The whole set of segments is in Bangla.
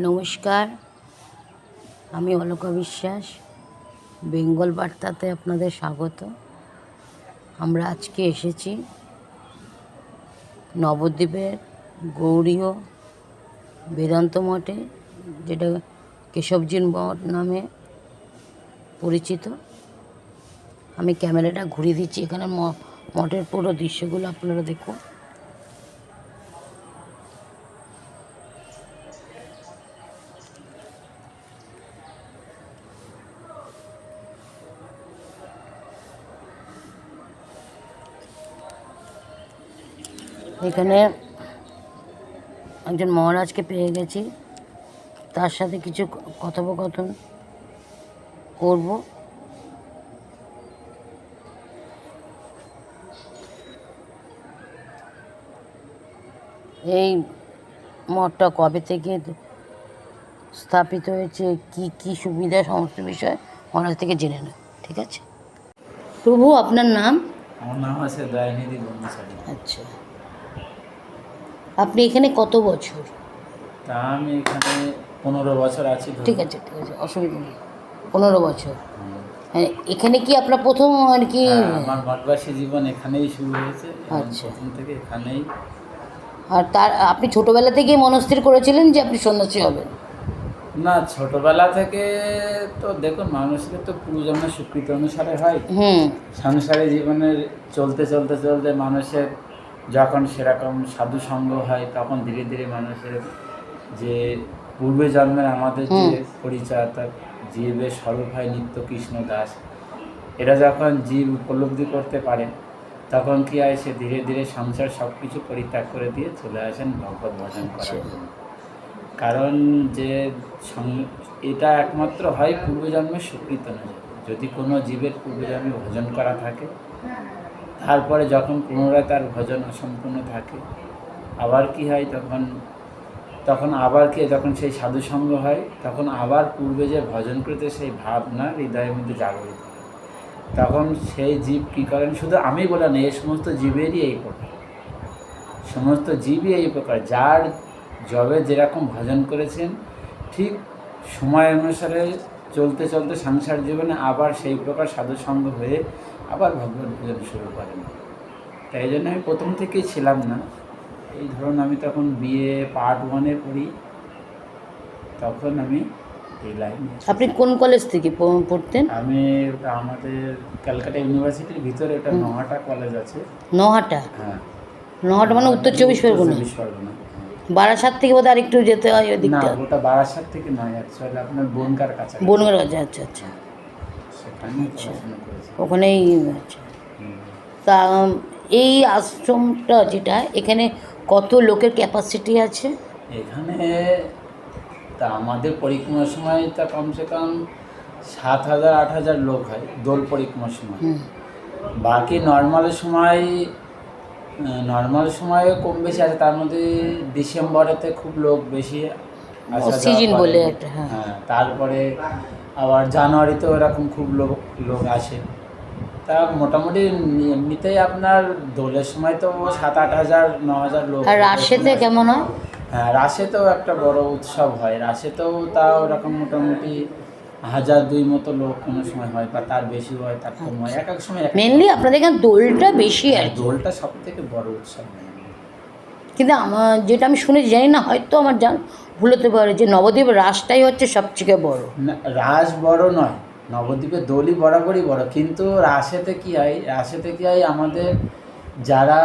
নমস্কার, আমি অলকা বিশ্বাস, বেঙ্গল বার্তাতে আপনাদের স্বাগত। আমরা আজকে এসেছি নবদ্বীপের গৌরীয় বেদান্ত মঠে, যেটা কেশবজির মঠ নামে পরিচিত। আমি ক্যামেরাটা ঘুরিয়ে দিচ্ছি, এখানে মঠের পুরো দৃশ্যগুলো আপনারা দেখুন। এখানে একজন মহারাজকে পেয়ে গেছি। তার সাথে কিছু কথোপকথন করব। এই মঠটা কবে থেকে স্থাপিত হয়েছে? কি কি সুবিধা সমস্ত বিষয় মহারাজ থেকে জেনে নেব ঠিক আছে? প্রভু আপনার নাম? আমার নাম আছে দয়ানিধি আচ্ছা। আপনি এখানে কত বছর? তা আমি এখানে পনেরো বছর আছি ঠিক আছে ঠিক আছে অসুবিধা নেই। পনেরো বছর। হ্যাঁ এখানে কি আপনার প্রথম আর কি? হ্যাঁ, আমার মঠবাসী জীবন এখানেই শুরু হয়েছে আচ্ছা। প্রথম থেকে এখানেই। আর তার আপনি ছোটবেলা থেকেই মনস্থির করেছিলেন যে আপনি সন্ন্যাসী হবেন? না ছোটবেলা থেকে তো দেখুন মানুষের তো পূর্বজন্মের স্বীকৃতি অনুসারে হয়। হুম। সংসারে জীবনের চলতে চলতে চলতে মানুষের যখন সেরকম সাধু সঙ্গ হয় তখন ধীরে ধীরে মানুষের যে পূর্বে জন্মের আমাদের যে পরিচয় অর্থাৎ জীবের স্বরূপ হয় নিত্য কৃষ্ণ দাস। এরা যখন জীব উপলব্ধি করতে পারে তখন কি হয় সে ধীরে ধীরে সংসার সব কিছু পরিত্যাগ করে দিয়ে চলে আসেন ভগবত ভজন করার জন্য। কারণ যে এটা একমাত্র হয় পূর্বজন্মের স্বীকৃত নয় যদি কোনো জীবের পূর্বজন্মে ভজন করা থাকে তারপরে যখন পুনরায় তার ভজন অসম্পূর্ণ থাকে, আবার কি হয় তখন তখন আবার কি যখন সেই সাধু সঙ্গ হয়, তখন আবার পূর্বে যে ভজন করতে সেই ভাবনা হৃদয়ের মধ্যে জাগরিত তখন সেই জীব কী করেন? শুধু আমি বলে না এই সমস্ত জীবেরই এই প্রকার। সমস্ত জীবই এই প্রকার। যার জবে যেরকম ভজন করেছেন, ঠিক সময় অনুসারে চলতে চলতে সংসার জীবনে আবার সেই প্রকার সাধু সঙ্গ হয়ে আবার ভগবত ভজন শুরু করেন। তাই জন্য আমি প্রথম থেকেই ছিলাম না। এই ধরুন আমি তখন বিএ পার্ট ওয়ানে পড়ি তখন আমি এই লাইনে আপনি কোন কলেজ থেকে পড়তেন? আমি আমাদের ক্যালকাটা ইউনিভার্সিটির ভিতরে একটা নহাটা কলেজ আছে। নহাটা হ্যাঁ। নহাটা মানে উত্তর চব্বিশ পরগনা। চব্বিশ পরগনা। বারাসাত থেকে বোধহয় আরেকটু যেতে হয় ওই দিকটা। না ওটা বারাসাত থেকে নয় অ্যাকচুয়ালি আপনার বনকার কাছে বনগার কাছে আচ্ছা আচ্ছা। পড়াশোনা ওখানেই আচ্ছা। তা এই আশ্রমটা যেটা এখানে কত লোকের ক্যাপাসিটি আছে? এখানে তা আমাদের পরিক্রমার সময় তা কমসে কম সাত হাজার আট হাজার লোক হয় দোল পরিক্রমার সময়। বাকি নর্মালের সময় নর্মাল সময়ে কম বেশি আছে তার মধ্যে ডিসেম্বরেতে খুব লোক বেশি সিজন বলে একটা হ্যাঁ। হ্যাঁ তারপরে আবার জানুয়ারিতেও এরকম খুব লোক লোক আসে। তা মোটামুটি এমনিতেই আপনার দোলের সময় তো সাত আট হাজার ন হাজার লোক আর রাশেতে কেমন হয়? হ্যাঁ রাশেতেও একটা বড় উৎসব হয়। রাশেতেও তাও ওরকম মোটামুটি হাজার দুই মতো লোক কোনো সময় হয় বা তার বেশি হয় তার কম হয়। এক এক সময় মেনলি আপনাদের এখানে দোলটা বেশি আর দোলটা সব থেকে বড় উৎসব কিন্তু আমার যেটা আমি শুনেছি জানি না হয়তো আমার জান ভুল হতে পারে যে নবদ্বীপ রাসটাই হচ্ছে সবথেকে বড়। না, রাস বড় নয় নবদ্বীপে দোলই বরাবরই বড়। কিন্তু রাসেতে কি হয় রাসেতে কি হয় আমাদের যারা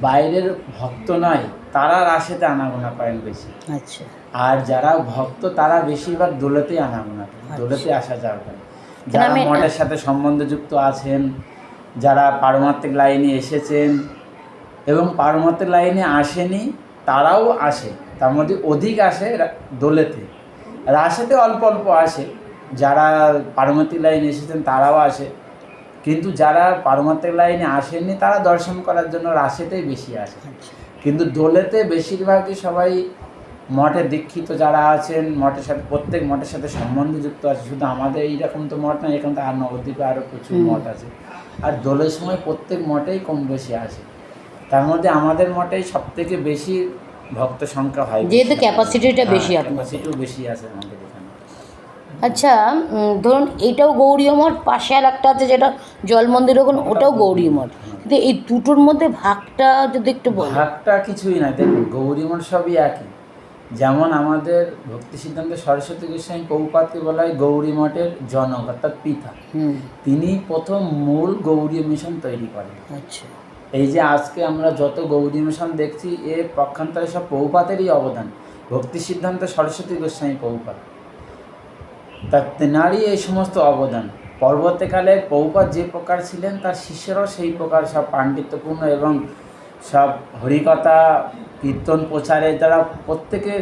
বাইরের ভক্ত নয় তারা রাসেতে আনাগোনা করেন বেশি। আচ্ছা। আর যারা ভক্ত তারা বেশিরভাগ দোলেতেই আনাগোনা করেন দোলেতে আসা করেন যারা মঠের সাথে সম্বন্ধযুক্ত আছেন যারা পারমাত্মিক লাইনে এসেছেন এবং পারমাত্মিক লাইনে আসেনি তারাও আসে। তার মধ্যে অধিক আসে দোলেতে। রাশেতে অল্প অল্প আসে। যারা পারমাত্মিক লাইনে এসেছেন তারাও আসে। কিন্তু যারা পারমাত্মিক লাইনে আসেননি তারা দর্শন করার জন্য রাশেতেই বেশি আসে। আচ্ছা। কিন্তু দোলেতে বেশিরভাগই সবাই মঠে দীক্ষিত যারা আছেন মঠের সাথে প্রত্যেক মঠের সাথে সম্বন্ধ যুক্ত আছে। শুধু আমাদের এইরকম তো মঠ না এখানে তো আর নবদ্বীপে আরও প্রচুর মঠ আছে। আর দোলের সময় প্রত্যেক মঠেই কম বেশি আছে তার মধ্যে আমাদের মঠেই সব থেকে বেশি ভক্ত সংখ্যা হয় যেহেতু ক্যাপাসিটিটা বেশি। ক্যাপাসিটিও বেশি আছে আমাদের এখানে। আচ্ছা ধরুন এটাও গৌরীয় মঠ পাশে আর একটা আছে যেটা জল মন্দির ওখানে ওটাও গৌরী মঠ। কিন্তু এই দুটোর মধ্যে ভাগটা যদি একটু ভাগটা কিছুই না। দেখুন গৌরী মঠ সবই একই। যেমন আমাদের ভক্তি সিদ্ধান্ত সরস্বতী গোস্বামী পৌপাতকে বলা হয় গৌরী মঠের জনক অর্থাৎ পিতা। তিনি প্রথম মূল গৌরী মিশন তৈরি করেন। আচ্ছা। এই যে আজকে আমরা যত গৌরী মিশন দেখছি এর পক্ষান্তরে সব পৌপাতেরই অবদান। ভক্তি সিদ্ধান্ত সরস্বতী গোস্বামী পৌপাত তা তেনারই এই সমস্ত অবদান। পরবর্তীকালে পৌপাত যে প্রকার ছিলেন তার শিষ্যরাও সেই প্রকার সব পাণ্ডিত্যপূর্ণ এবং সব হরিকথা কীর্তন প্রচারে তারা প্রত্যেকে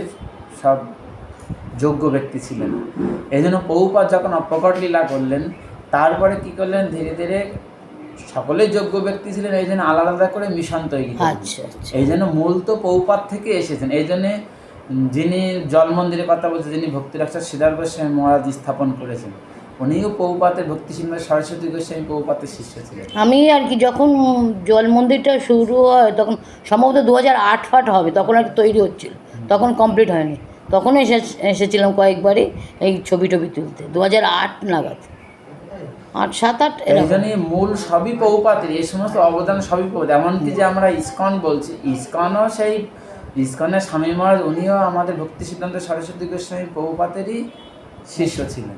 সব যোগ্য ব্যক্তি ছিলেন। এই জন্য পৌপাত যখন অপ্রকট লীলা করলেন তারপরে কি করলেন? ধীরে ধীরে সকলেই যোগ্য ব্যক্তি ছিলেন এই জন্য আলাদা আলাদা করে মিশন তৈরি আচ্ছা আচ্ছা। এই জন্য মূল তো পৌপাত থেকে এসেছেন। এই জন্যে যিনি জল মন্দিরের কথা বলছেন যিনি ভক্তি রাক্ষা সিদ্ধার গোস্বামী মহারাজ স্থাপন করেছেন। উনিও পৌপাতের ভক্তি সিংহ সরস্বতী গোস্বামী পৌপাতের শিষ্য ছিলেন। আমি আর কি যখন জল মন্দিরটা শুরু হয় তখন সম্ভবত দু হাজার আট ফাট হবে তখন আর কি তৈরি হচ্ছিল। তখন কমপ্লিট হয়নি। তখন এসে এসেছিলাম কয়েকবারই এই ছবি টবি তুলতে দু হাজার আট নাগাদ। আট সাত আট জন্য মূল সবই পৌপাতের এই সমস্ত অবদান সবই পৌপাত এমনকি যে আমরা ইস্কন বলছি ইস্কনও সেই ইস্কনের স্বামী মহারাজ উনিও আমাদের ভক্তি সিদ্ধান্ত সরস্বতী গোস্বামী পৌপাতেরই শিষ্য ছিলেন।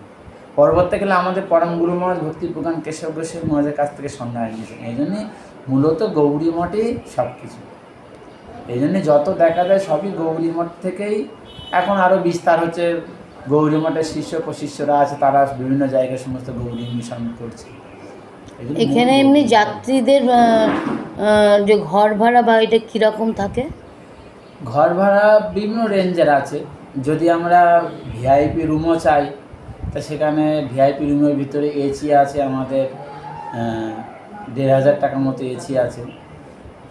পরবর্তীকালে আমাদের পরম গুরু মহারাজ ভক্তি প্রধান কেশব গোস্বামী মহারাজের কাছ থেকে সন্ন্যাস নিয়েছেন এই জন্যে মূলত গৌরী মঠই সব কিছু এই জন্যে যত দেখা যায় সবই গৌরী মঠ থেকেই এখন আরও বিস্তার হচ্ছে। গৌরী মঠের শিষ্য প্রশিষ্যরা আছে তারা বিভিন্ন জায়গায় সমস্ত গৌরী মিশন করছে। এখানে এমনি যাত্রীদের যে ঘর ভাড়া বা এটা কীরকম থাকে? ঘর ভাড়া বিভিন্ন রেঞ্জের আছে। যদি আমরা ভিআইপি রুমও চাই তা সেখানে ভিআইপি রুমের ভিতরে এসি আছে আমাদের দেড় হাজার টাকার মতো এসি আছে।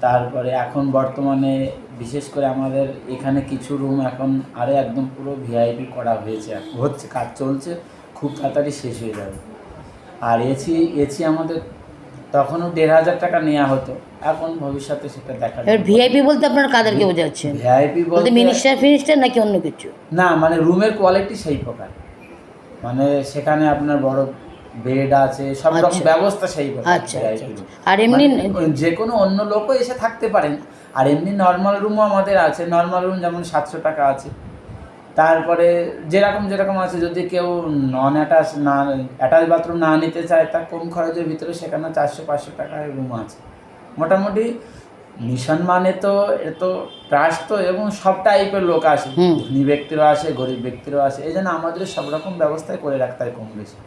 তারপরে এখন বর্তমানে বিশেষ করে আমাদের এখানে কিছু রুম এখন আরও একদম পুরো ভিআইপি করা হয়েছে। হচ্ছে কাজ চলছে খুব তাড়াতাড়ি শেষ হয়ে যাবে। আর এসি এসি আমাদের তখনও দেড় হাজার টাকা নেওয়া হতো এখন ভবিষ্যতে সেটা দেখা এবার ভিআইপি বলতে আপনারা কাদেরকে বোঝাচ্ছেন ভিআইপি বলতে বলতে মিনিস্টার ফিনিস্টার নাকি অন্য কিছু? না মানে রুমের কোয়ালিটি সেই প্রকার। মানে সেখানে আপনার বড় বেড আছে সব রকম আচ্ছা। ব্যবস্থা সেই আচ্ছা। আচ্ছা। আর এমনি মানে যে কোনো অন্য লোকও এসে থাকতে পারেন আর এমনি নর্মাল রুমও আমাদের আছে নর্মাল রুম যেমন সাতশো টাকা আছে তারপরে যেরকম যেরকম আছে যদি কেউ নন অ্যাটাচ না অ্যাটাচ বাথরুম না নিতে চায় তার কম খরচের ভিতরে সেখানে চারশো পাঁচশো টাকার রুম আছে মোটামুটি মিশন মানে তো এ তো ট্রাস্ট তো এবং সব টাইপের লোক আসে। ধনী ব্যক্তিরও আসে গরিব ব্যক্তিরও আসে। এই জন্য আমাদের সব রকম ব্যবস্থাই করে রাখতে হয় কম বেশি।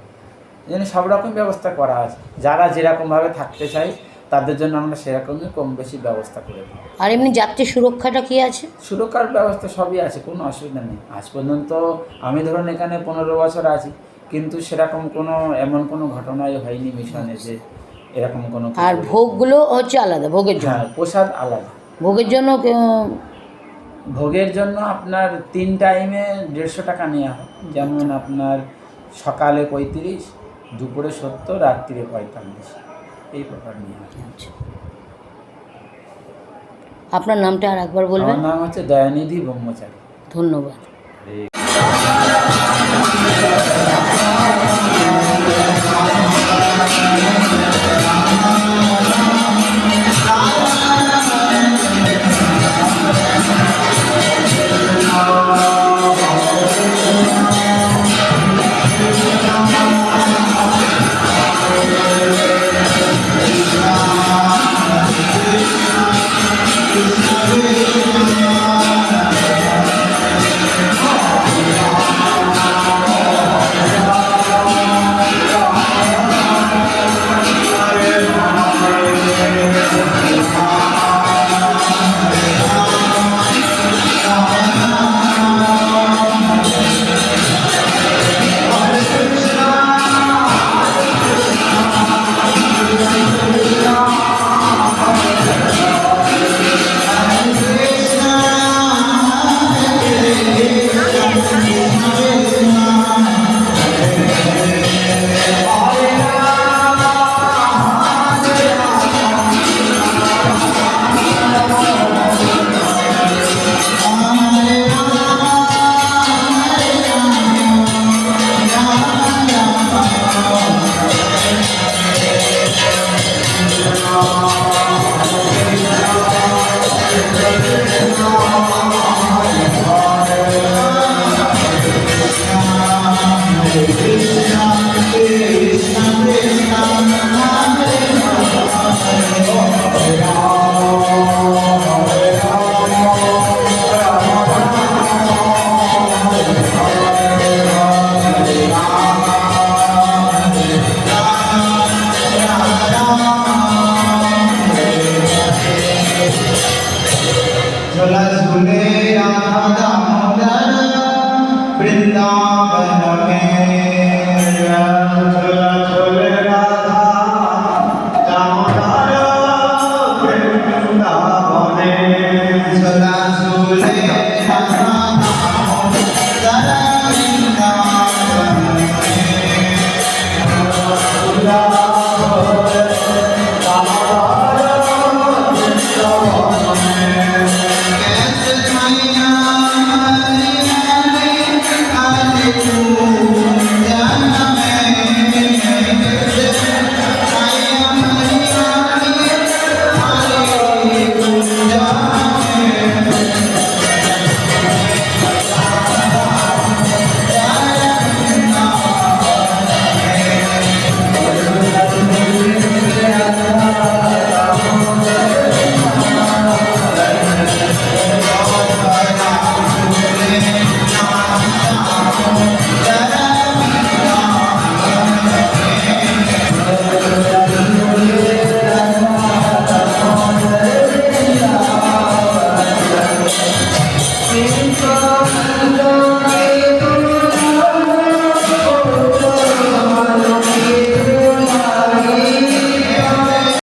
এই জন্য সব রকম ব্যবস্থা করা আছে। যারা যেরকমভাবে থাকতে চায় তাদের জন্য আমরা সেরকমই কম বেশি ব্যবস্থা করে দিই আর এমনি যাত্রী সুরক্ষাটা কি আছে? সুরক্ষার ব্যবস্থা সবই আছে কোনো অসুবিধা নেই। আজ পর্যন্ত আমি ধরুন এখানে পনেরো বছর আছি কিন্তু সেরকম কোনো এমন কোনো ঘটনাই হয়নি মিশনে যে এরকম কোনো আর ভোগগুলো হচ্ছে আলাদা ভোগের জন্য। হ্যাঁ প্রসাদ আলাদা। ভোগের জন্য ভোগের জন্য আপনার তিন টাইমে দেড়শো টাকা নেওয়া হয়। যেমন আপনার সকালে পঁয়ত্রিশ দুপুরে সত্তর রাত্রিরে পঁয়তাল্লিশ। এই প্রকার নিয়ে। হয় আচ্ছা। আপনার নামটা আর একবার বলবেন? আমার নাম হচ্ছে দয়ানিধি ব্রহ্মচারী। ধন্যবাদ।